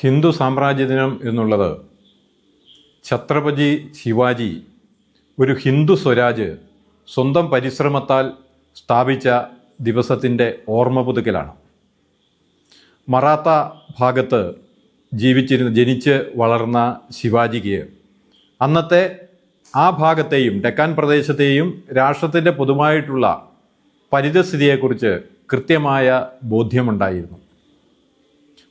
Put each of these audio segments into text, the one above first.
ഹിന്ദു സാമ്രാജ്യ ദിനം എന്നുള്ളത് ഛത്രപതി ശിവാജി ഒരു ഹിന്ദു സ്വരാജ് സ്വന്തം പരിശ്രമത്താൽ സ്ഥാപിച്ച ദിവസത്തിന്റെ ഓർമ്മ പുതുക്കലാണ്. മറാത്ത ഭാഗത്ത് ജീവിച്ചിരുന്ന ജനിച്ച് വളർന്ന ശിവാജിക്ക് അന്നത്തെ ആ ഭാഗത്തെയും ഡെക്കാൻ പ്രദേശത്തെയും രാഷ്ട്രത്തിന്റെ പൊതുവായിട്ടുള്ള പരിതസ്ഥിതിയെക്കുറിച്ച് കൃത്യമായ ബോധ്യമുണ്ടായിരുന്നു.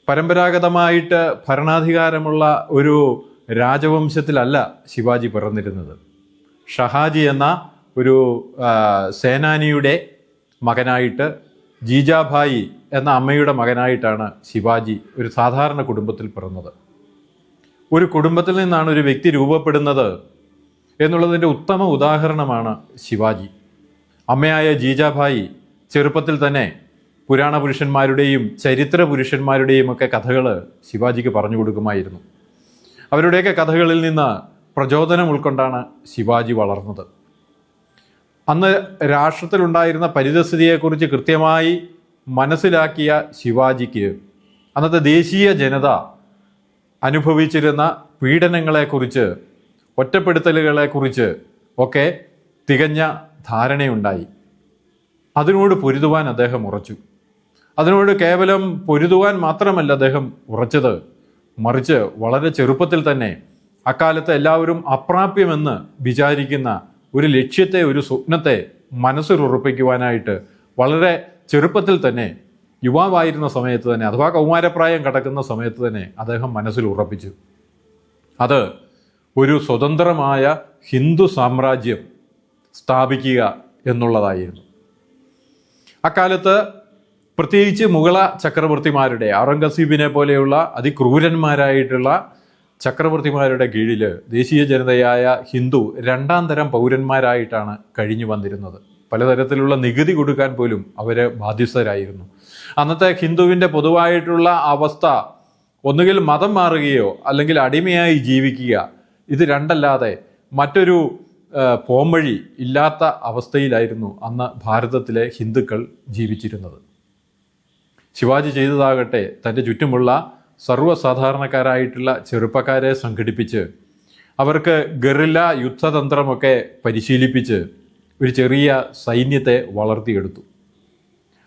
പരമ്പരാഗതമായിട്ട് ഭരണാധികാരമുള്ള ഒരു രാജവംശത്തിലല്ല ശിവാജി പിറന്നിരുന്നത്. ഷഹാജി എന്ന ഒരു സേനാനിയുടെ മകനായിട്ട് ജീജാഭായി എന്ന അമ്മയുടെ മകനായിട്ടാണ് ശിവാജി ഒരു സാധാരണ കുടുംബത്തിൽ പിറന്നത്. ഒരു കുടുംബത്തിൽ നിന്നാണ് ഒരു വ്യക്തി രൂപപ്പെടുന്നത് എന്നുള്ളതിന്റെ ഉത്തമ ഉദാഹരണമാണ് ശിവാജി. അമ്മയായ ജീജാഭായി ചെറുപ്പത്തിൽ തന്നെ പുരാണ പുരുഷന്മാരുടെയും ചരിത്ര പുരുഷന്മാരുടെയും ഒക്കെ കഥകൾ ശിവാജിക്ക് പറഞ്ഞു കൊടുക്കുമായിരുന്നു. അവരുടെയൊക്കെ കഥകളിൽ നിന്ന് പ്രചോദനം ഉൾക്കൊണ്ടാണ് ശിവാജി വളർന്നത്. അന്ന് രാഷ്ട്രത്തിലുണ്ടായിരുന്ന പരിതസ്ഥിതിയെക്കുറിച്ച് കൃത്യമായി മനസ്സിലാക്കിയ ശിവാജിക്ക് അന്നത്തെ ദേശീയ ജനത അനുഭവിച്ചിരുന്ന പീഡനങ്ങളെക്കുറിച്ച് ഒറ്റപ്പെടുത്തലുകളെക്കുറിച്ച് ഒക്കെ തികഞ്ഞ ധാരണയുണ്ടായി. അതിനോട് പൊരുതുവാൻ അദ്ദേഹം ഉറച്ചു. അതിനോട് കേവലം പൊരുതുവാൻ മാത്രമല്ല അദ്ദേഹം ഉറച്ചത്. മറിച്ച് വളരെ ചെറുപ്പത്തിൽ തന്നെ അക്കാലത്ത് എല്ലാവരും അപ്രാപ്യമെന്ന് വിചാരിക്കുന്ന ഒരു ലക്ഷ്യത്തെ ഒരു സ്വപ്നത്തെ മനസ്സിലുറപ്പിക്കുവാനായിട്ട് വളരെ ചെറുപ്പത്തിൽ തന്നെ യുവാവായിരുന്ന സമയത്ത് തന്നെ അഥവാ കൗമാരപ്രായം കടക്കുന്ന സമയത്ത് തന്നെ അദ്ദേഹം മനസ്സിൽ ഉറപ്പിച്ചു അത് ഒരു സ്വതന്ത്രമായ ഹിന്ദു സാമ്രാജ്യം സ്ഥാപിക്കുക എന്നുള്ളതായിരുന്നു. അക്കാലത്ത് പ്രത്യേകിച്ച് മുഗള ചക്രവർത്തിമാരുടെ ഔറംഗസീബിനെ പോലെയുള്ള അതിക്രൂരന്മാരായിട്ടുള്ള ചക്രവർത്തിമാരുടെ കീഴിൽ ദേശീയ ജനതയായ ഹിന്ദു രണ്ടാം തരം പൗരന്മാരായിട്ടാണ് കഴിഞ്ഞു വന്നിരുന്നത്. പലതരത്തിലുള്ള നികുതി കൊടുക്കാൻ പോലും അവർ ബാധ്യസ്ഥരായിരുന്നു. അന്നത്തെ ഹിന്ദുവിന്റെ പൊതുവായിട്ടുള്ള അവസ്ഥ ഒന്നുകിൽ മതം മാറുകയോ അല്ലെങ്കിൽ അടിമയായി ജീവിക്കുക ഇത് രണ്ടല്ലാതെ മറ്റൊരു പോംവഴി ഇല്ലാത്ത അവസ്ഥയിലായിരുന്നു അന്ന് ഭാരതത്തിലെ ഹിന്ദുക്കൾ ജീവിച്ചിരുന്നത്. ശിവാജി ചെയ്തതാകട്ടെ തന്റെ ചുറ്റുമുള്ള സർവസാധാരണക്കാരായിട്ടുള്ള ചെറുപ്പക്കാരെ സംഘടിപ്പിച്ച് അവർക്ക് ഗറില്ല യുദ്ധതന്ത്രമൊക്കെ പരിശീലിപ്പിച്ച് ഒരു ചെറിയ സൈന്യത്തെ വളർത്തിയെടുത്തു.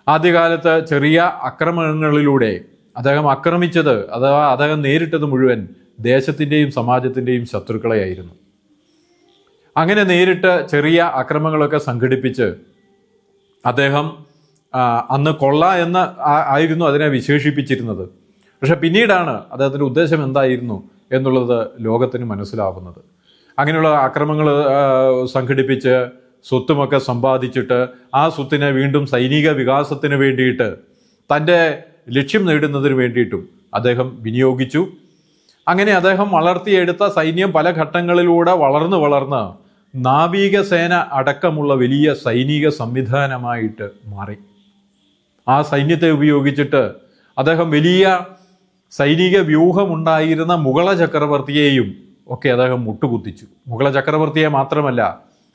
ആദ്യകാലത്ത് ചെറിയ അക്രമങ്ങളിലൂടെ അദ്ദേഹം ആക്രമിച്ചത് അഥവാ അദ്ദേഹം നേരിട്ടത് മുഴുവൻ ദേശത്തിന്റെയും സമാജത്തിന്റെയും ശത്രുക്കളെയായിരുന്നു. അങ്ങനെ നേരിട്ട് ചെറിയ അക്രമങ്ങളൊക്കെ സംഘടിപ്പിച്ച് അദ്ദേഹം അന്ന് കൊള്ള എന്ന് ആയിരുന്നു അതിനെ വിശേഷിപ്പിച്ചിരുന്നത്. പക്ഷെ പിന്നീടാണ് അദ്ദേഹത്തിന്റെ ഉദ്ദേശം എന്തായിരുന്നു എന്നുള്ളത് ലോകത്തിന് മനസ്സിലാവുന്നത്. അങ്ങനെയുള്ള അക്രമങ്ങൾ സംഘടിപ്പിച്ച് സ്വത്തുമൊക്കെ സമ്പാദിച്ചിട്ട് ആ സ്വത്തിനെ വീണ്ടും സൈനിക വികാസത്തിന് വേണ്ടിയിട്ട് തന്റെ ലക്ഷ്യം നേടുന്നതിന് വേണ്ടിയിട്ടും അദ്ദേഹം വിനിയോഗിച്ചു. അങ്ങനെ അദ്ദേഹം വളർത്തിയെടുത്ത സൈന്യം പല ഘട്ടങ്ങളിലൂടെ വളർന്ന് വളർന്ന് നാവികസേന അടക്കമുള്ള വലിയ സൈനിക സംവിധാനമായിട്ട് മാറി. ആ സൈന്യത്തെ ഉപയോഗിച്ചിട്ട് അദ്ദേഹം വലിയ സൈനിക വ്യൂഹമുണ്ടായിരുന്ന മുഗള ചക്രവർത്തിയെയും ഒക്കെ അദ്ദേഹം മുട്ടുകുത്തിച്ചു. മുഗള ചക്രവർത്തിയെ മാത്രമല്ല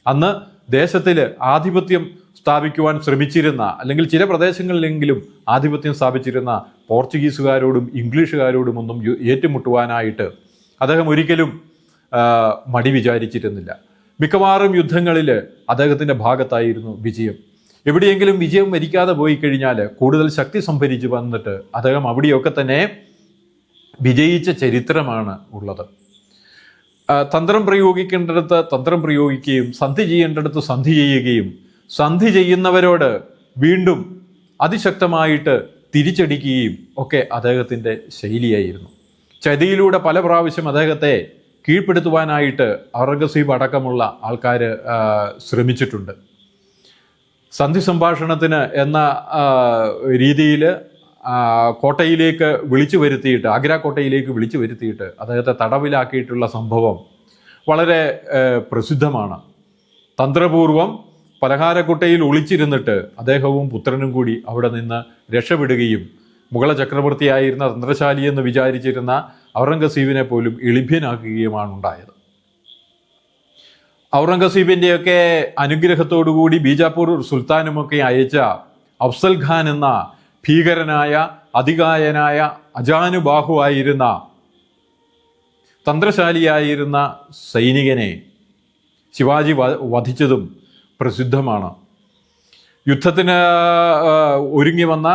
അന്ന് ദേശത്തിൽ ആധിപത്യം സ്ഥാപിക്കുവാൻ ശ്രമിച്ചിരുന്ന അല്ലെങ്കിൽ ചില പ്രദേശങ്ങളിലെങ്കിലും ആധിപത്യം സ്ഥാപിച്ചിരുന്ന പോർച്ചുഗീസുകാരോടും ഇംഗ്ലീഷുകാരോടും ഒന്നും ഏറ്റുമുട്ടുവാനായിട്ട് അദ്ദേഹം ഒരിക്കലും മടി വിചാരിച്ചിരുന്നില്ല. മിക്കവാറും യുദ്ധങ്ങളിൽ അദ്ദേഹത്തിന്റെ ഭാഗത്തായിരുന്നു വിജയം. എവിടെയെങ്കിലും വിജയം വരിക്കാതെ പോയി കഴിഞ്ഞാൽ കൂടുതൽ ശക്തി സംഭരിച്ച് വന്നിട്ട് അദ്ദേഹം അവിടെയൊക്കെ തന്നെ വിജയിച്ച ചരിത്രമാണ് ഉള്ളത്. തന്ത്രം പ്രയോഗിക്കേണ്ടടുത്ത് തന്ത്രം പ്രയോഗിക്കുകയും സന്ധി ചെയ്യേണ്ടടുത്ത് സന്ധി ചെയ്യുകയും സന്ധി ചെയ്യുന്നവരോട് വീണ്ടും അതിശക്തമായിട്ട് തിരിച്ചടിക്കുകയും ഒക്കെ അദ്ദേഹത്തിന്റെ ശൈലിയായിരുന്നു. ചതിയിലൂടെ പല പ്രാവശ്യം അദ്ദേഹത്തെ കീഴ്പ്പെടുത്തുവാനായിട്ട് ഔറംഗസീബ് അടക്കമുള്ള ആൾക്കാർ ശ്രമിച്ചിട്ടുണ്ട്. സന്ധി സംഭാഷണത്തിന് എന്ന രീതിയിൽ കോട്ടയിലേക്ക് വിളിച്ചു വരുത്തിയിട്ട് ആഗ്ര കോട്ടയിലേക്ക് വിളിച്ചു വരുത്തിയിട്ട് അദ്ദേഹത്തെ തടവിലാക്കിയിട്ടുള്ള സംഭവം വളരെ പ്രസിദ്ധമാണ്. തന്ത്രപൂർവം പലഹാരക്കുട്ടയിൽ ഒളിച്ചിരുന്നിട്ട് അദ്ദേഹവും പുത്രനും കൂടി അവിടെ നിന്ന് രക്ഷപ്പെടുകയും മുഗള ചക്രവർത്തിയായിരുന്ന തന്ത്രശാലി എന്ന് വിചാരിച്ചിരുന്ന ഔറംഗസീബിനെ പോലും എളിഭ്യനാക്കുകയുമാണ് ഉണ്ടായത്. ഔറംഗസീബിന്റെയൊക്കെ അനുഗ്രഹത്തോടുകൂടി ബീജാപ്പൂർ സുൽത്താനുമൊക്കെ അയച്ച അഫ്സൽ ഖാൻ എന്ന ഭീകരനായ അതികായനായ അജാനുബാഹുവായിരുന്ന തന്ത്രശാലിയായിരുന്ന സൈനികനെ ശിവാജി വധിച്ചതും പ്രസിദ്ധമാണ്. യുദ്ധത്തിന് ഒരുങ്ങി വന്ന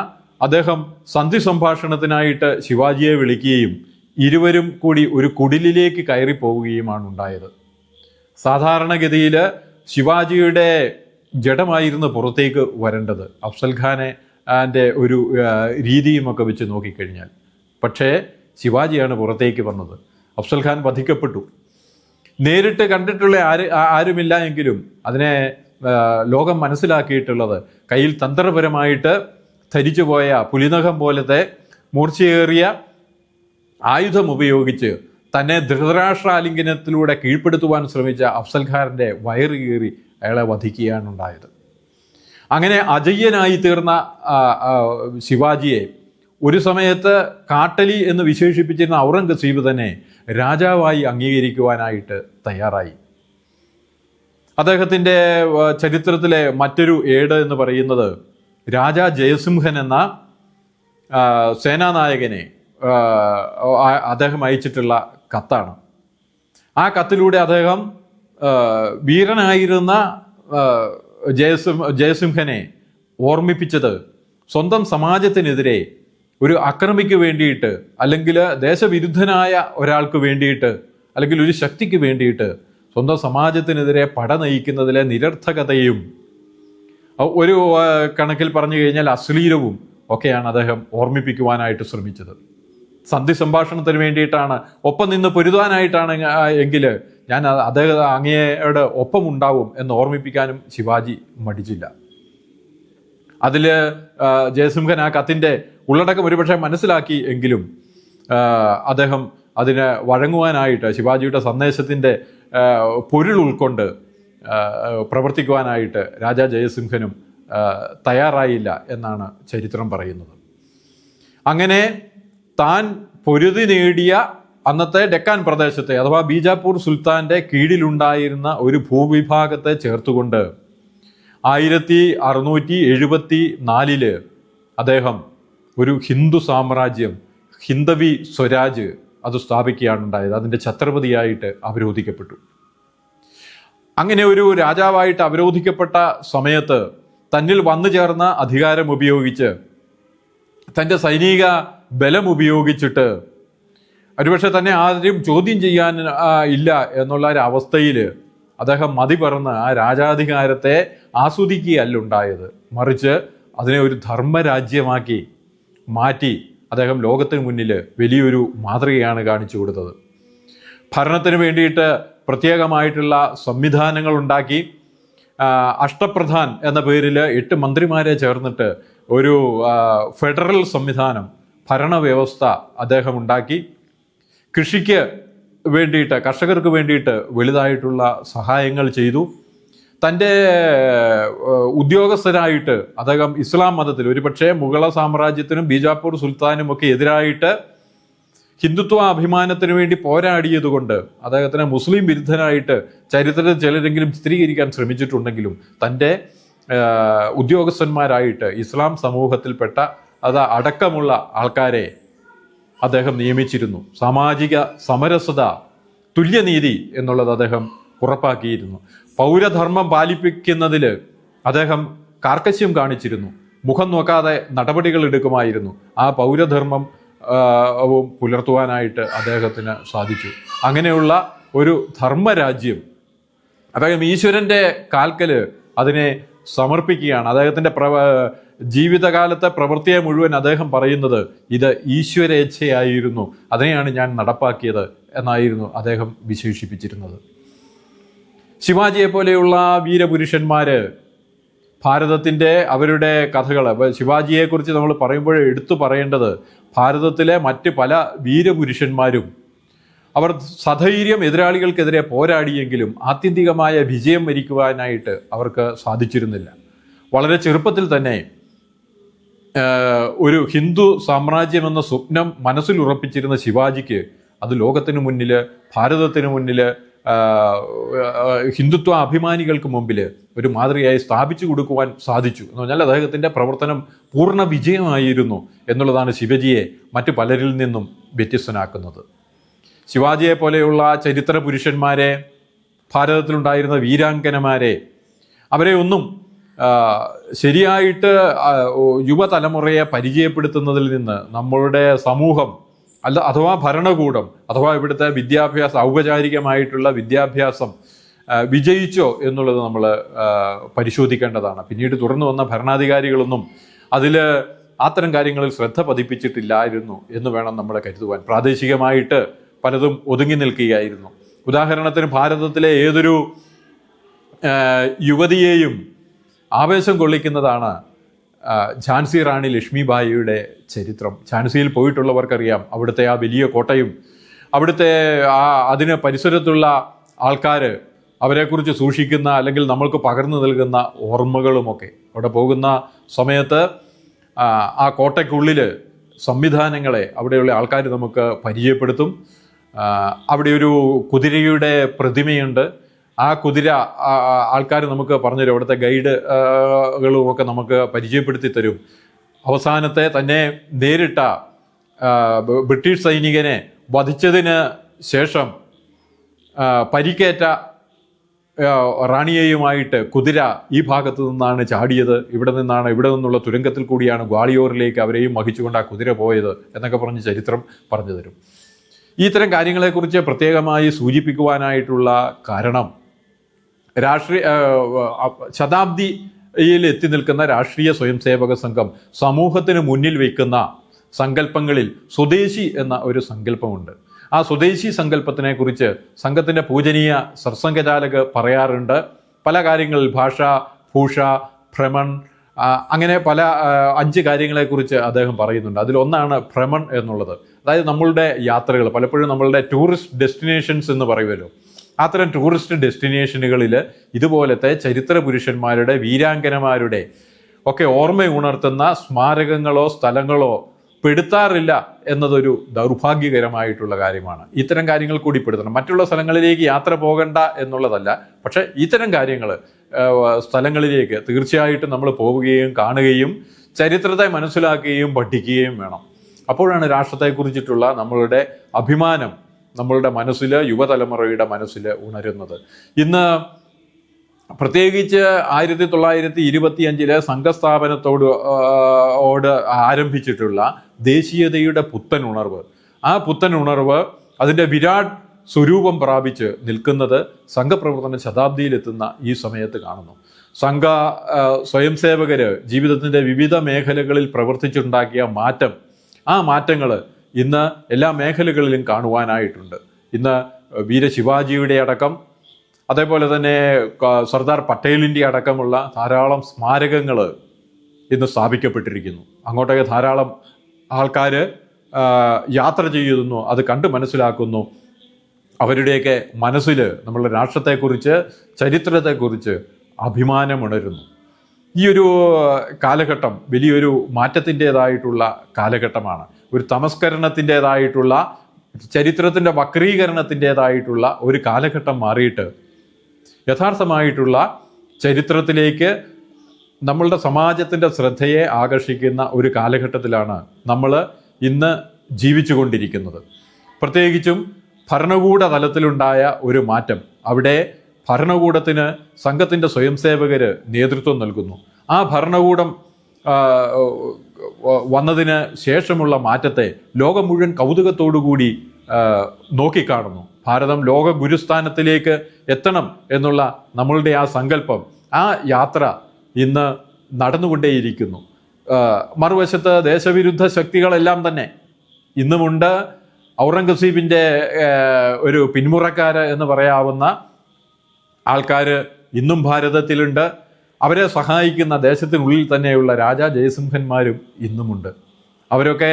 അദ്ദേഹം സന്ധി സംഭാഷണത്തിനായിട്ട് ശിവാജിയെ വിളിക്കുകയും ഇരുവരും കൂടി ഒരു കുടിലിലേക്ക് കയറി പോവുകയുമാണ് ഉണ്ടായത്. സാധാരണഗതിയിൽ ശിവാജിയുടെ ജഡമായിരുന്നു പുറത്തേക്ക് വരേണ്ടത്. അഫ്സൽ ഖാനെ ആന്റെ ഒരു രീതിയുമൊക്കെ വെച്ച് നോക്കിക്കഴിഞ്ഞാൽ. പക്ഷേ ശിവാജിയാണ് പുറത്തേക്ക് വന്നത്. അഫ്സൽ ഖാൻ വധിക്കപ്പെട്ടു. നേരിട്ട് കണ്ടിട്ടുള്ള ആര് ആരുമില്ല എങ്കിലും അതിനെ ലോകം മനസ്സിലാക്കിയിട്ടുള്ളത് കയ്യിൽ തന്ത്രപരമായിട്ട് ധരിച്ചു പോയ പുലിനഖം പോലത്തെ മൂർച്ചയേറിയ ആയുധം ഉപയോഗിച്ച് തന്നെ ധൃതരാഷ്ട്ര ആലിംഗനത്തിലൂടെ കീഴ്പ്പെടുത്തുവാൻ ശ്രമിച്ച അഫ്സൽ ഖാന്റെ വയറ് കീറി അയാളെ വധിക്കുകയാണ് ഉണ്ടായത്. അങ്ങനെ അജയ്യനായി തീർന്ന ശിവാജിയെ ഒരു സമയത്ത് കാട്ടലി എന്ന് വിശേഷിപ്പിച്ചിരുന്ന ഔറംഗസീബ് തന്നെ രാജാവായി അംഗീകരിക്കുവാനായിട്ട് തയ്യാറായി. അദ്ദേഹത്തിന്റെ ചരിത്രത്തിലെ മറ്റൊരു ഏട് എന്ന് പറയുന്നത് രാജാ ജയസിംഹൻ എന്ന സേനാനായകനെ അദ്ദേഹം അയച്ചിട്ടുള്ള കത്താണ്. ആ കത്തിലൂടെ അദ്ദേഹം വീരനായിരുന്ന ജയസിം ജയസിംഹ ജയസിംഹനെ ഓർമ്മിപ്പിച്ചത് സ്വന്തം സമാജത്തിനെതിരെ ഒരു അക്രമിക്ക് വേണ്ടിയിട്ട് അല്ലെങ്കിൽ ദേശവിരുദ്ധനായ ഒരാൾക്ക് വേണ്ടിയിട്ട് അല്ലെങ്കിൽ ഒരു ശക്തിക്ക് വേണ്ടിയിട്ട് സ്വന്തം സമാജത്തിനെതിരെ പട നയിക്കുന്നതിലെ നിരർത്ഥകതയും ഒരു കണക്കിൽ പറഞ്ഞു കഴിഞ്ഞാൽ അശ്ലീലവും ഒക്കെയാണ് അദ്ദേഹം ഓർമ്മിപ്പിക്കുവാനായിട്ട് ശ്രമിച്ചത്. സന്ധി സംഭാഷണത്തിന് വേണ്ടിയിട്ടാണ്. ഒപ്പം നിന്ന് പൊരുതാനായിട്ടാണ് എങ്കിൽ ഞാൻ അദ്ദേഹം അങ്ങയുടെ ഒപ്പം ഉണ്ടാവും എന്ന് ഓർമ്മിപ്പിക്കാനും ശിവാജി മടിച്ചില്ല. അതിൽ ജയസിംഹൻ ആ കത്തിന്റെ ഉള്ളടക്കം ഒരുപക്ഷെ മനസ്സിലാക്കി എങ്കിലും അദ്ദേഹം അതിനെ വഴങ്ങുവാനായിട്ട് ശിവാജിയുടെ സന്ദേശത്തിന്റെ പൊരുൾ ഉൾക്കൊണ്ട് പ്രവർത്തിക്കുവാനായിട്ട് രാജാ ജയസിംഹനും തയ്യാറായില്ല എന്നാണ് ചരിത്രം പറയുന്നത്. അങ്ങനെ താൻ പൊരുതി നേടിയ അന്നത്തെ ഡെക്കാൻ പ്രദേശത്തെ അഥവാ ബീജാപ്പൂർ സുൽത്താന്റെ കീഴിലുണ്ടായിരുന്ന ഒരു ഭൂവിഭാഗത്തെ ചേർത്തുകൊണ്ട് ആയിരത്തി അറുന്നൂറ്റി എഴുപത്തി നാലിൽ അദ്ദേഹം ഒരു ഹിന്ദു സാമ്രാജ്യം ഹിന്ദവി സ്വരാജ് അത് സ്ഥാപിക്കുകയാണ് ഉണ്ടായത്. അതിന്റെ ഛത്രപതിയായിട്ട് അവരോധിക്കപ്പെട്ടു. അങ്ങനെ ഒരു രാജാവായിട്ട് അവരോധിക്കപ്പെട്ട സമയത്ത് തന്നിൽ വന്നു ചേർന്ന അധികാരം ഉപയോഗിച്ച് തന്റെ സൈനിക ബലം ഉപയോഗിച്ചിട്ട് ഒരുപക്ഷെ തന്നെ ആരും ചോദ്യം ചെയ്യാൻ ഇല്ല എന്നുള്ള ഒരു അവസ്ഥയിൽ അദ്ദേഹം മതി പറന്ന് ആ രാജാധികാരത്തെ ആസ്വദിക്കുകയല്ല ഉണ്ടായത് മറിച്ച് അതിനെ ഒരു ധർമ്മരാജ്യമാക്കി മാറ്റി അദ്ദേഹം ലോകത്തിന് മുന്നിൽ വലിയൊരു മാതൃകയാണ് കാണിച്ചു കൊടുത്തത്. ഭരണത്തിന് വേണ്ടിയിട്ട് പ്രത്യേകമായിട്ടുള്ള സംവിധാനങ്ങൾ ഉണ്ടാക്കി അഷ്ടപ്രധാൻ എന്ന പേരിൽ എട്ട് മന്ത്രിമാരെ ചേർന്നിട്ട് ഒരു ഫെഡറൽ സംവിധാനം ഭരണവ്യവസ്ഥ അദ്ദേഹം ഉണ്ടാക്കി. കൃഷിക്ക് വേണ്ടിയിട്ട് കർഷകർക്ക് വേണ്ടിയിട്ട് വലുതായിട്ടുള്ള സഹായങ്ങൾ ചെയ്തു. തന്റെ ഉദ്യോഗസ്ഥരായിട്ട് അദ്ദേഹം ഇസ്ലാം മതത്തിൽ ഒരുപക്ഷേ മുഗള സാമ്രാജ്യത്തിനും ബീജാപ്പൂർ സുൽത്താനും ഒക്കെ എതിരായിട്ട് ഹിന്ദുത്വ അഭിമാനത്തിന് വേണ്ടി പോരാടിയതുകൊണ്ട് അദ്ദേഹത്തിന് മുസ്ലിം വിരുദ്ധനായിട്ട് ചരിത്രത്തിൽ ചിലരെങ്കിലും ചിത്രീകരിക്കാൻ ശ്രമിച്ചിട്ടുണ്ടെങ്കിലും തന്റെ ഉദ്യോഗസ്ഥന്മാരായിട്ട് ഇസ്ലാം സമൂഹത്തിൽപ്പെട്ട അത് അടക്കമുള്ള ആൾക്കാരെ അദ്ദേഹം നിയമിച്ചിരുന്നു. സാമാജിക സമരസത തുല്യനീതി എന്നുള്ളത് അദ്ദേഹം ഉറപ്പാക്കിയിരുന്നു. പൗരധർമ്മം പാലിപ്പിക്കുന്നതിൽ അദ്ദേഹം കാർക്കശ്യം കാണിച്ചിരുന്നു. മുഖം നോക്കാതെ നടപടികൾ എടുക്കുമായിരുന്നു. ആ പൗരധർമ്മം പുലർത്തുവാനായിട്ട് അദ്ദേഹത്തിന് സാധിച്ചു. അങ്ങനെയുള്ള ഒരു ധർമ്മരാജ്യം അദ്ദേഹം ഈശ്വരന്റെ കാൽക്കൽ അതിനെ സമർപ്പിക്കുകയാണ്. അദ്ദേഹത്തിന്റെ പ്രവ ജീവിതകാലത്തെ പ്രവൃത്തിയെ മുഴുവൻ അദ്ദേഹം പറയുന്നത് ഇത് ഈശ്വരേച്ഛയായിരുന്നു. അതിനെയാണ് ഞാൻ നടപ്പാക്കിയത് എന്നായിരുന്നു അദ്ദേഹം വിശേഷിപ്പിച്ചിരുന്നത്. ശിവാജിയെ പോലെയുള്ള വീരപുരുഷന്മാര് ഭാരതത്തിന്റെ അവരുടെ കഥകൾ ശിവാജിയെക്കുറിച്ച് നമ്മൾ പറയുമ്പോൾ എടുത്തു പറയേണ്ടത് ഭാരതത്തിലെ മറ്റ് പല വീരപുരുഷന്മാരും അവർ സധൈര്യം എതിരാളികൾക്കെതിരെ പോരാടിയെങ്കിലും ആത്യന്തികമായ വിജയം വരിക്കുവാനായിട്ട് അവർക്ക് സാധിച്ചിരുന്നില്ല. വളരെ ചെറുപ്പത്തിൽ തന്നെ ഒരു ഹിന്ദു സാമ്രാജ്യം എന്ന സ്വപ്നം മനസ്സിൽ ഉറപ്പിച്ചിരുന്ന ശിവാജിക്ക് അത് ലോകത്തിന് മുന്നിൽ ഭാരതത്തിന് മുന്നിൽ ഹിന്ദുത്വ അഭിമാനികൾക്ക് മുമ്പിൽ ഒരു മാതൃകയായി സ്ഥാപിച്ചു കൊടുക്കുവാൻ സാധിച്ചു എന്ന് പറഞ്ഞാൽ അദ്ദേഹത്തിന്റെ പ്രവർത്തനം പൂർണ വിജയമായിരുന്നു എന്നുള്ളതാണ് ശിവജിയെ മറ്റു പലരിൽ നിന്നും വ്യത്യസ്തനാക്കുന്നത്. ശിവാജിയെ പോലെയുള്ള ചരിത്ര പുരുഷന്മാരെ ഭാരതത്തിലുണ്ടായിരുന്ന വീരാങ്കനമാരെ അവരെ ഒന്നും ശരിയായിട്ട് യുവതലമുറയെ പരിചയപ്പെടുത്തുന്നതിൽ നിന്ന് നമ്മളുടെ സമൂഹം അല്ല അഥവാ ഭരണകൂടം അഥവാ ഇവിടുത്തെ വിദ്യാഭ്യാസം ഔപചാരികമായിട്ടുള്ള വിദ്യാഭ്യാസം വിജയിച്ചോ എന്നുള്ളത് നമ്മൾ പരിശോധിക്കേണ്ടതാണ്. പിന്നീട് തുടർന്ന് വന്ന ഭരണാധികാരികളൊന്നും അതിൽ അത്തരം കാര്യങ്ങളിൽ ശ്രദ്ധ പതിപ്പിച്ചിട്ടില്ലായിരുന്നു എന്ന് വേണം നമ്മൾ കരുതുവാൻ. പ്രാദേശികമായിട്ട് പലതും ഒതുങ്ങി നിൽക്കുകയായിരുന്നു. ഉദാഹരണത്തിന് ഭാരതത്തിലെ ഏതൊരു യുവതിയെയും ആവേശം കൊള്ളിക്കുന്നതാണ് ഝാൻസി റാണി ലക്ഷ്മിബായിയുടെ ചരിത്രം. ഝാൻസിയിൽ പോയിട്ടുള്ളവർക്കറിയാം അവിടുത്തെ ആ വലിയ കോട്ടയും അവിടുത്തെ ആ അതിന് പരിസരത്തുള്ള ആൾക്കാർ അവരെക്കുറിച്ച് സൂക്ഷിക്കുന്ന അല്ലെങ്കിൽ നമ്മൾക്ക് പകർന്നു നൽകുന്ന ഓർമ്മകളുമൊക്കെ. അവിടെ പോകുന്ന സമയത്ത് ആ കോട്ടയ്ക്കുള്ളിൽ സംവിധാനങ്ങളെ അവിടെയുള്ള ആൾക്കാർ നമുക്ക് പരിചയപ്പെടുത്തും. അവിടെ ഒരു കുതിരയുടെ പ്രതിമയുണ്ട്. ആ കുതിര ആൾക്കാർ നമുക്ക് പറഞ്ഞുതരും. അവിടുത്തെ ഗൈഡുകളും ഒക്കെ നമുക്ക് പരിചയപ്പെടുത്തി തരും. അവസാനത്തെ തന്നെ നേരിട്ട ബ്രിട്ടീഷ് സൈനികനെ വധിച്ചതിന് ശേഷം പരിക്കേറ്റ റാണിയെയുമായിട്ട് കുതിര ഈ ഭാഗത്തു നിന്നാണ് ചാടിയത്. ഇവിടെ നിന്നാണ് ഇവിടെ നിന്നുള്ള തുരങ്കത്തിൽ കൂടിയാണ് ഗ്വാളിയോറിലേക്ക് അവരെയും വഹിച്ചുകൊണ്ട് ആ കുതിര പോയത് എന്നൊക്കെ പറഞ്ഞ് ചരിത്രം പറഞ്ഞു തരും. ഇത്തരം കാര്യങ്ങളെക്കുറിച്ച് പ്രത്യേകമായി സൂചിപ്പിക്കുവാനായിട്ടുള്ള കാരണം രാഷ്ട്രീയ ശതാബ്ദിയിൽ എത്തി നിൽക്കുന്ന രാഷ്ട്രീയ സ്വയംസേവക സംഘം സമൂഹത്തിന് മുന്നിൽ വയ്ക്കുന്ന സങ്കല്പങ്ങളിൽ സ്വദേശി എന്ന ഒരു സങ്കല്പമുണ്ട്. ആ സ്വദേശി സങ്കല്പത്തിനെ കുറിച്ച് സംഘത്തിന്റെ പൂജനീയ സർസംഘചാലക് പറയാറുണ്ട്. പല കാര്യങ്ങളിൽ ഭാഷ ഭൂഷ ഭ്രമൺ അങ്ങനെ പല അഞ്ച് കാര്യങ്ങളെക്കുറിച്ച് അദ്ദേഹം പറയുന്നുണ്ട്. അതിലൊന്നാണ് ഭ്രമൺ എന്നുള്ളത്. അതായത് നമ്മളുടെ യാത്രകൾ പലപ്പോഴും നമ്മളുടെ ടൂറിസ്റ്റ് ഡെസ്റ്റിനേഷൻസ് എന്ന് പറയുമല്ലോ. അത്തരം ടൂറിസ്റ്റ് ഡെസ്റ്റിനേഷനുകളിൽ ഇതുപോലത്തെ ചരിത്ര പുരുഷന്മാരുടെ വീരാങ്കനമാരുടെ ഒക്കെ ഓർമ്മ ഉണർത്തുന്ന സ്മാരകങ്ങളോ സ്ഥലങ്ങളോ പെടുത്താറില്ല എന്നതൊരു ദൗർഭാഗ്യകരമായിട്ടുള്ള കാര്യമാണ്. ഇത്തരം കാര്യങ്ങൾ കൂടി പെടുത്തണം. മറ്റുള്ള സ്ഥലങ്ങളിലേക്ക് യാത്ര പോകണ്ട എന്നുള്ളതല്ല. പക്ഷേ ഇത്തരം കാര്യങ്ങൾ സ്ഥലങ്ങളിലേക്ക് തീർച്ചയായിട്ടും നമ്മൾ പോവുകയും കാണുകയും ചരിത്രത്തെ മനസ്സിലാക്കുകയും പഠിക്കുകയും വേണം. അപ്പോഴാണ് രാഷ്ട്രത്തെക്കുറിച്ചിട്ടുള്ള നമ്മളുടെ അഭിമാനം നമ്മളുടെ മനസ്സിൽ യുവതലമുറയുടെ മനസ്സിൽ ഉണരുന്നത്. ഇന്ന് പ്രത്യേകിച്ച് ആയിരത്തി തൊള്ളായിരത്തി ഇരുപത്തി അഞ്ചിലെ സംഘസ്ഥാപനത്തോട് ഓട് ആരംഭിച്ചിട്ടുള്ള ദേശീയതയുടെ പുത്തൻ ഉണർവ് ആ പുത്തൻ ഉണർവ് അതിന്റെ വിരാട് സ്വരൂപം പ്രാപിച്ച് നിൽക്കുന്നത് സംഘപ്രവർത്തന ശതാബ്ദിയിലെത്തുന്ന ഈ സമയത്ത് കാണുന്നു. സംഘ സ്വയം സേവകർ ജീവിതത്തിന്റെ വിവിധ മേഖലകളിൽ പ്രവർത്തിച്ചുണ്ടാക്കിയ മാറ്റം ആ മാറ്റങ്ങൾ ഇന്ന് എല്ലാ മേഖലകളിലും കാണുവാനായിട്ടുണ്ട്. ഇന്ന് വീര ശിവാജിയുടെ അടക്കം അതേപോലെ തന്നെ സർദാർ പട്ടേലിന്റെ അടക്കമുള്ള ധാരാളം സ്മാരകങ്ങൾ ഇന്ന് സ്ഥാപിക്കപ്പെട്ടിരിക്കുന്നു. അങ്ങോട്ടേക്ക് ധാരാളം ആൾക്കാർ യാത്ര ചെയ്യുന്നു അത് കണ്ട് മനസ്സിലാക്കുന്നു. അവരുടെയൊക്കെ മനസ്സിൽ നമ്മളുടെ രാഷ്ട്രത്തെക്കുറിച്ച് ചരിത്രത്തെക്കുറിച്ച് അഭിമാനമുണരുന്നു. ഈ ഒരു കാലഘട്ടം വലിയൊരു മാറ്റത്തിന്റെതായിട്ടുള്ള കാലഘട്ടമാണ്. ഒരു തമസ്കരണത്തിന്റെതായിട്ടുള്ള ചരിത്രത്തിന്റെ വക്രീകരണത്തിന്റെതായിട്ടുള്ള ഒരു കാലഘട്ടം മാറിയിട്ട് യഥാർത്ഥമായിട്ടുള്ള ചരിത്രത്തിലേക്ക് നമ്മളുടെ സമാജത്തിന്റെ ശ്രദ്ധയെ ആകർഷിക്കുന്ന ഒരു കാലഘട്ടത്തിലാണ് നമ്മൾ ഇന്ന് ജീവിച്ചുകൊണ്ടിരിക്കുന്നത്. പ്രത്യേകിച്ചും ഭരണകൂട തലത്തിലുണ്ടായ ഒരു മാറ്റം. അവിടെ ഭരണകൂടത്തിന് സംഘത്തിന്റെ സ്വയംസേവകർ നേതൃത്വം നൽകുന്നു. ആ ഭരണകൂടം വന്നതിന് ശേഷമുള്ള മാറ്റത്തെ ലോകം മുഴുവൻ കൗതുകത്തോടുകൂടി നോക്കിക്കാണുന്നു. ഭാരതം ലോക ഗുരുസ്ഥാനത്തിലേക്ക് എത്തണം എന്നുള്ള നമ്മളുടെ ആ സങ്കല്പം ആ യാത്ര ഇന്ന് നടന്നുകൊണ്ടേയിരിക്കുന്നു. മറുവശത്ത് ദേശവിരുദ്ധ ശക്തികളെല്ലാം തന്നെ ഇന്നുമുണ്ട്. ഔറംഗസീബിന്റെ ഒരു പിന്മുറക്കാര് എന്ന് പറയാവുന്ന ആൾക്കാർ ഇന്നും ഭാരതത്തിലുണ്ട്. അവരെ സഹായിക്കുന്ന ദേശത്തിനുള്ളിൽ തന്നെയുള്ള രാജാ ജയസിംഹന്മാരും ഇന്നുമുണ്ട്. അവരൊക്കെ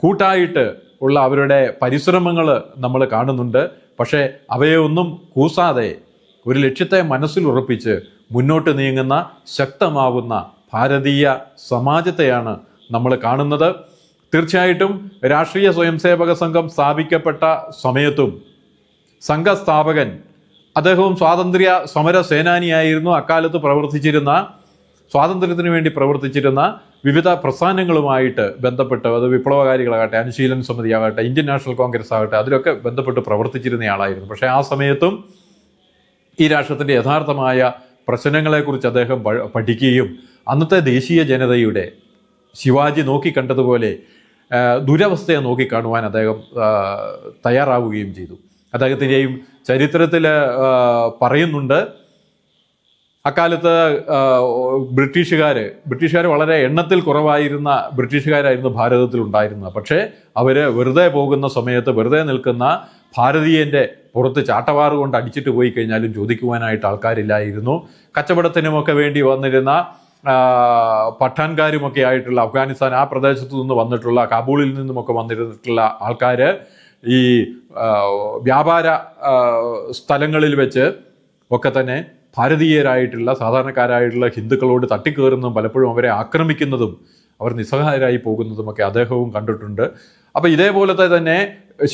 കൂട്ടായിട്ട് ഉള്ള അവരുടെ പരിശ്രമങ്ങൾ നമ്മൾ കാണുന്നുണ്ട്. പക്ഷേ അവയെ ഒന്നും കൂസാതെ ഒരു ലക്ഷ്യത്തെ മനസ്സിൽ ഉറപ്പിച്ച് മുന്നോട്ട് നീങ്ങുന്ന ശക്തമാവുന്ന ഭാരതീയ സമാജത്തെയാണ് നമ്മൾ കാണുന്നത്. തീർച്ചയായിട്ടും രാഷ്ട്രീയ സ്വയംസേവക സംഘം സ്ഥാപിക്കപ്പെട്ട സമയത്തും സംഘസ്ഥാപകൻ അദ്ദേഹവും സ്വാതന്ത്ര്യ സമര സേനാനിയായിരുന്നു. അക്കാലത്ത് പ്രവർത്തിച്ചിരുന്ന സ്വാതന്ത്ര്യത്തിന് വേണ്ടി പ്രവർത്തിച്ചിരുന്ന വിവിധ പ്രസ്ഥാനങ്ങളുമായിട്ട് ബന്ധപ്പെട്ട് അത് വിപ്ലവകാരികളാകട്ടെ അനുശീലൻ സമിതിയാകട്ടെ ഇന്ത്യൻ നാഷണൽ കോൺഗ്രസ് ആകട്ടെ അതിലൊക്കെ ബന്ധപ്പെട്ട് പ്രവർത്തിച്ചിരുന്നയാളായിരുന്നു പക്ഷേ ആ സമയത്തും ഈ രാഷ്ട്രത്തിന്റെ യഥാർത്ഥമായ പ്രശ്നങ്ങളെക്കുറിച്ച് അദ്ദേഹം പഠിക്കുകയും അന്നത്തെ ദേശീയ ജനതയുടെ ശിവാജി നോക്കിക്കണ്ടതുപോലെ കണ്ടതുപോലെ ദുരവസ്ഥയെ നോക്കിക്കാണുവാൻ അദ്ദേഹം തയ്യാറാവുകയും ചെയ്തു. അദ്ദേഹത്തിന്റെയും ചരിത്രത്തിൽ പറയുന്നുണ്ട്. അക്കാലത്ത് ബ്രിട്ടീഷുകാർ ബ്രിട്ടീഷുകാർ വളരെ എണ്ണത്തിൽ കുറവായിരുന്ന ബ്രിട്ടീഷുകാരായിരുന്നു ഭാരതത്തിൽ ഉണ്ടായിരുന്നത് പക്ഷേ അവർ വെറുതെ പോകുന്ന സമയത്ത് വെറുതെ നിൽക്കുന്ന ഭാരതീയന്റെ പുറത്ത് ചാട്ടവാറ് കൊണ്ട് അടിച്ചിട്ട് പോയി കഴിഞ്ഞാലും ചോദിക്കുവാനായിട്ട് ആൾക്കാരില്ലായിരുന്നു. കച്ചവടത്തിനുമൊക്കെ വേണ്ടി വന്നിരുന്ന പഠാൻകാരുമൊക്കെ ആയിട്ടുള്ള അഫ്ഗാനിസ്ഥാൻ ആ പ്രദേശത്തു നിന്ന് വന്നിട്ടുള്ള കാബൂളിൽ നിന്നുമൊക്കെ വന്നിരുന്നിട്ടുള്ള ആൾക്കാർ ഈ വ്യാപാര സ്ഥലങ്ങളിൽ വെച്ച് ഒക്കെ തന്നെ ഭാരതീയരായിട്ടുള്ള സാധാരണക്കാരായിട്ടുള്ള ഹിന്ദുക്കളോട് തട്ടിക്കേറുന്നതും പലപ്പോഴും അവരെ ആക്രമിക്കുന്നതും അവർ നിസ്സഹായരായി പോകുന്നതുമൊക്കെ അദ്ദേഹവും കണ്ടിട്ടുണ്ട്. അപ്പോൾ ഇതേപോലത്തെ തന്നെ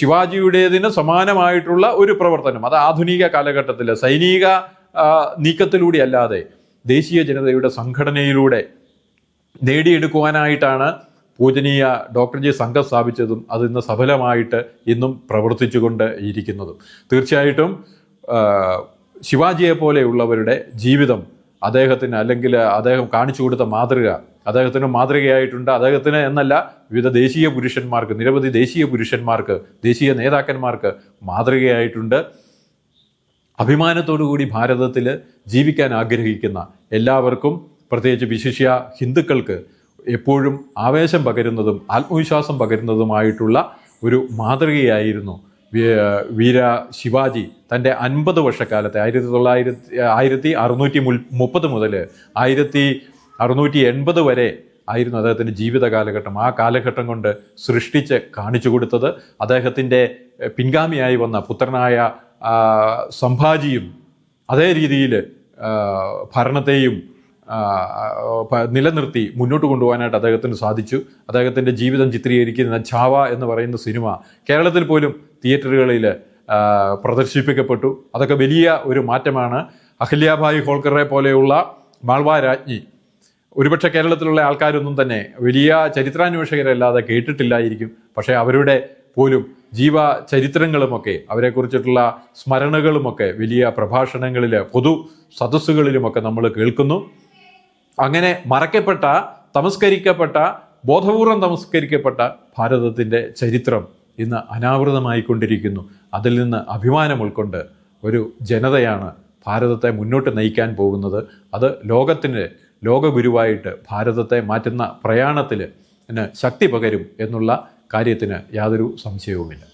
ശിവാജിയുടേതിന് സമാനമായിട്ടുള്ള ഒരു പ്രവർത്തനം അത് ആധുനിക കാലഘട്ടത്തിൽ സൈനിക നീക്കത്തിലൂടെ അല്ലാതെ ദേശീയ ജനതയുടെ സംഘടനയിലൂടെ നേടിയെടുക്കുവാനായിട്ടാണ് പൂജനീയ ഡോക്ടർ ജി സംഘം സ്ഥാപിച്ചതും അത് ഇന്ന് സഫലമായിട്ട് ഇന്നും പ്രവർത്തിച്ചുകൊണ്ട് ഇരിക്കുന്നതും. തീർച്ചയായിട്ടും ശിവാജിയെ പോലെയുള്ളവരുടെ ജീവിതം അദ്ദേഹത്തിന് അല്ലെങ്കിൽ അദ്ദേഹം കാണിച്ചു കൊടുത്ത മാതൃക അദ്ദേഹത്തിന് മാതൃകയായിട്ടുണ്ട്. അദ്ദേഹത്തിന് എന്നല്ല വിവിധ ദേശീയ പുരുഷന്മാർക്ക് നിരവധി ദേശീയ പുരുഷന്മാർക്ക് ദേശീയ നേതാക്കന്മാർക്ക് മാതൃകയായിട്ടുണ്ട്. അഭിമാനത്തോടു കൂടി ഭാരതത്തിൽ ജീവിക്കാൻ ആഗ്രഹിക്കുന്ന എല്ലാവർക്കും പ്രത്യേകിച്ച് വിശിഷ്യ ഹിന്ദുക്കൾക്ക് എപ്പോഴും ആവേശം പകരുന്നതും ആത്മവിശ്വാസം പകരുന്നതുമായിട്ടുള്ള ഒരു മാതൃകയായിരുന്നു വീര ശിവാജി. തന്റെ അൻപത് വർഷക്കാലത്തെ ആയിരത്തി തൊള്ളായിരത്തി ആയിരത്തി അറുന്നൂറ്റി മുപ്പത് മുതൽ ആയിരത്തി അറുന്നൂറ്റി എൺപത് വരെ ആയിരുന്നു അദ്ദേഹത്തിന്റെ ജീവിത കാലഘട്ടം. ആ കാലഘട്ടം കൊണ്ട് സൃഷ്ടിച്ച് കാണിച്ചു കൊടുത്തത് അദ്ദേഹത്തിന്റെ പിൻഗാമിയായി വന്ന പുത്രനായ സംഭാജിയും അതേ രീതിയിൽ ഭരണത്തെയും നിലനിർത്തി മുന്നോട്ട് കൊണ്ടുപോകാനായിട്ട് അദ്ദേഹത്തിന് സാധിച്ചു. അദ്ദേഹത്തിന്റെ ജീവിതം ചിത്രീകരിക്കുന്ന ഛാവ എന്ന് പറയുന്ന സിനിമ കേരളത്തിൽ പോലും തിയേറ്ററുകളിൽ പ്രദർശിപ്പിക്കപ്പെട്ടു. അതൊക്കെ വലിയ ഒരു മാറ്റമാണ്. അഹല്യാഭായ് ഹോൾക്കറെ പോലെയുള്ള മാൾവാ രാജ്ഞി ഒരുപക്ഷെ കേരളത്തിലുള്ള ആൾക്കാരൊന്നും തന്നെ വലിയ ചരിത്രാന്വേഷകരല്ലാതെ കേട്ടിട്ടില്ലായിരിക്കും. പക്ഷേ അവരുടെ പോലും ജീവ ചരിത്രങ്ങളുമൊക്കെ അവരെക്കുറിച്ചിട്ടുള്ള സ്മരണകളുമൊക്കെ വലിയ പ്രഭാഷണങ്ങളിൽ പൊതു സദസ്സുകളിലുമൊക്കെ നമ്മൾ കേൾക്കുന്നു. അങ്ങനെ മറക്കപ്പെട്ട തമസ്കരിക്കപ്പെട്ട ബോധപൂർവം തമസ്കരിക്കപ്പെട്ട ഭാരതത്തിന്റെ ചരിത്രം ഇന്ന് അനാവൃതമായിക്കൊണ്ടിരിക്കുന്നു. അതിൽ നിന്ന് അഭിമാനം ഉൾക്കൊണ്ട് ഒരു ജനതയാണ് ഭാരതത്തെ മുന്നോട്ട് നയിക്കാൻ പോകുന്നത്. അത് ലോകത്തിന് ലോകഗുരുവായിട്ട് ഭാരതത്തെ മാറ്റുന്ന പ്രയാണത്തിൽ ശക്തി പകരും എന്നുള്ള കാര്യത്തിന് യാതൊരു സംശയവുമില്ല.